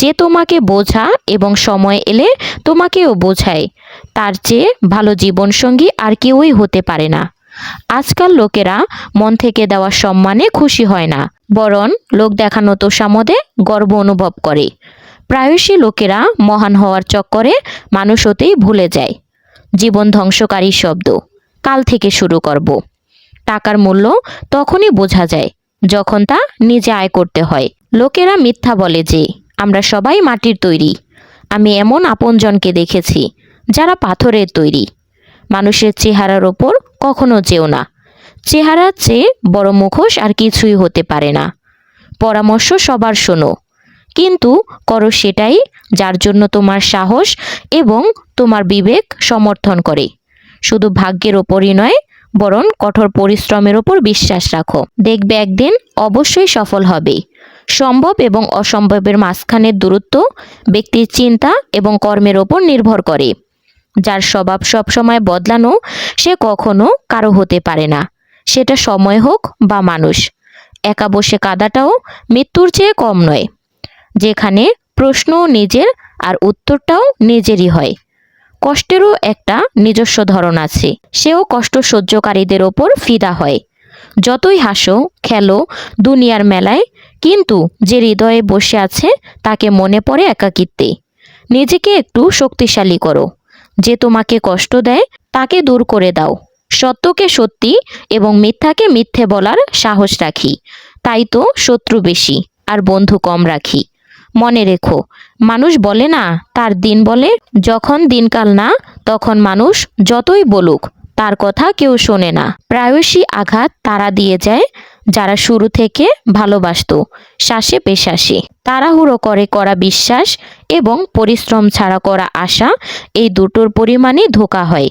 যে তোমাকে বোঝা এবং সময় এলে তোমাকেও বোঝায়। তার চেয়ে ভালো জীবনসঙ্গী আর কেউই হতে পারে না। আজকাল লোকেরা মন থেকে দেওয়া সম্মানে খুশি হয় না, বরং লোক দেখানো তো তোষামদে গর্ব অনুভব করে। প্রায়শই লোকেরা মহান হওয়ার চক্করে মানুষ হতেই ভুলে যায়। জীবন ধ্বংসকারী শব্দ, কাল থেকে শুরু করব। টাকার মূল্য তখনই বোঝা যায়, যখন তা নিজে আয় করতে হয়। লোকেরা মিথ্যা বলে যে আমরা সবাই মাটির তৈরি। আমি এমন আপনজনকে দেখেছি যারা পাথরের তৈরি। মানুষের চেহারার ওপর কখনো যেও না। চেহারার চেয়ে বড় মুখোশ আর কিছুই হতে পারে না। পরামর্শ সবার শোনো। কিন্তু করো সেটাই যার জন্য তোমার সাহস এবং তোমার বিবেক সমর্থন করে। শুধু ভাগ্যের ওপরই নয়, বরং কঠোর পরিশ্রমের ওপর বিশ্বাস রাখো। দেখবে একদিন অবশ্যই সফল হবে। সম্ভব এবং অসম্ভবের মাঝখানের দূরত্ব ব্যক্তির চিন্তা এবং কর্মের ওপর নির্ভর করে, যার স্বভাব সবসময় বদলানো সে কখনো কারও হতে পারে না। সেটা সময় হোক বা মানুষ, একা বসে কাদাটাও মৃত্যুর চেয়ে কম নয়, যেখানে প্রশ্নও নিজের আর উত্তরটাও নিজেরই হয়। কষ্টেরও একটা নিজস্ব ধরন আছে, সেও কষ্ট সহ্যকারীদের ওপর ফিদা হয়। যতই হাসো, খেলো, দুনিয়ার মেলায় কিন্তু যে হৃদয়ে বসে আছে, তাকে মনে পড়ে একাকিত্বে। নিজেকে একটু শক্তিশালী করো। যে তোমাকে কষ্ট দেয়, তাকে দূর করে দাও। সত্যকে সত্যি এবং মিথ্যাকে মিথ্যে বলার সাহস রাখি। তাই তো শত্রু বেশি, আর বন্ধু কম রাখি। মনে রেখো, মানুষ বলে না, তার দিন বলে, যখন দিনকাল না, তখন মানুষ যতই বলুক, তার কথা কেউ শোনে না। প্রায়শই আঘাত তারা দিয়ে যায় যারা শুরু থেকে ভালোবাসতো শ্বাসে পেশাসে। তাড়াহুড়ো করে করা বিশ্বাস এবং পরিশ্রম ছাড়া করা আশা, এই দুটোর পরিমাণই ধোকা হয়।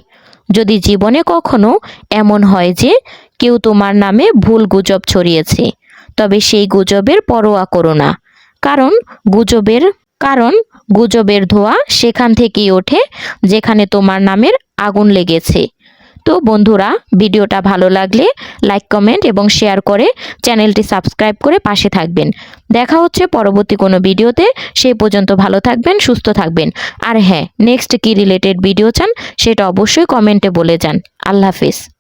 যদি জীবনে কখনো এমন হয় যে, কেউ তোমার নামে ভুল গুজব ছড়িয়েছে, তবে সেই গুজবের পরোয়া করো না। কারণ গুজবের কারণ গুজবের ধোয়া সেখান থেকেই ওঠে, যেখানে তোমার নামের আগুন লেগেছে। তো বন্ধুরা, ভিডিওটা ভালো লাগলে লাইক কমেন্ট এবং শেয়ার করে চ্যানেলটি সাবস্ক্রাইব করে পাশে থাকবেন। দেখা হচ্ছে পরবর্তী কোনো ভিডিওতে। সেই পর্যন্ত ভালো থাকবেন, সুস্থ থাকবেন। আর হ্যাঁ নেক্সট কি রিলেটেড ভিডিও চান, সেটা অবশ্যই কমেন্টে বলে যান। আল্লাহ হাফিজ।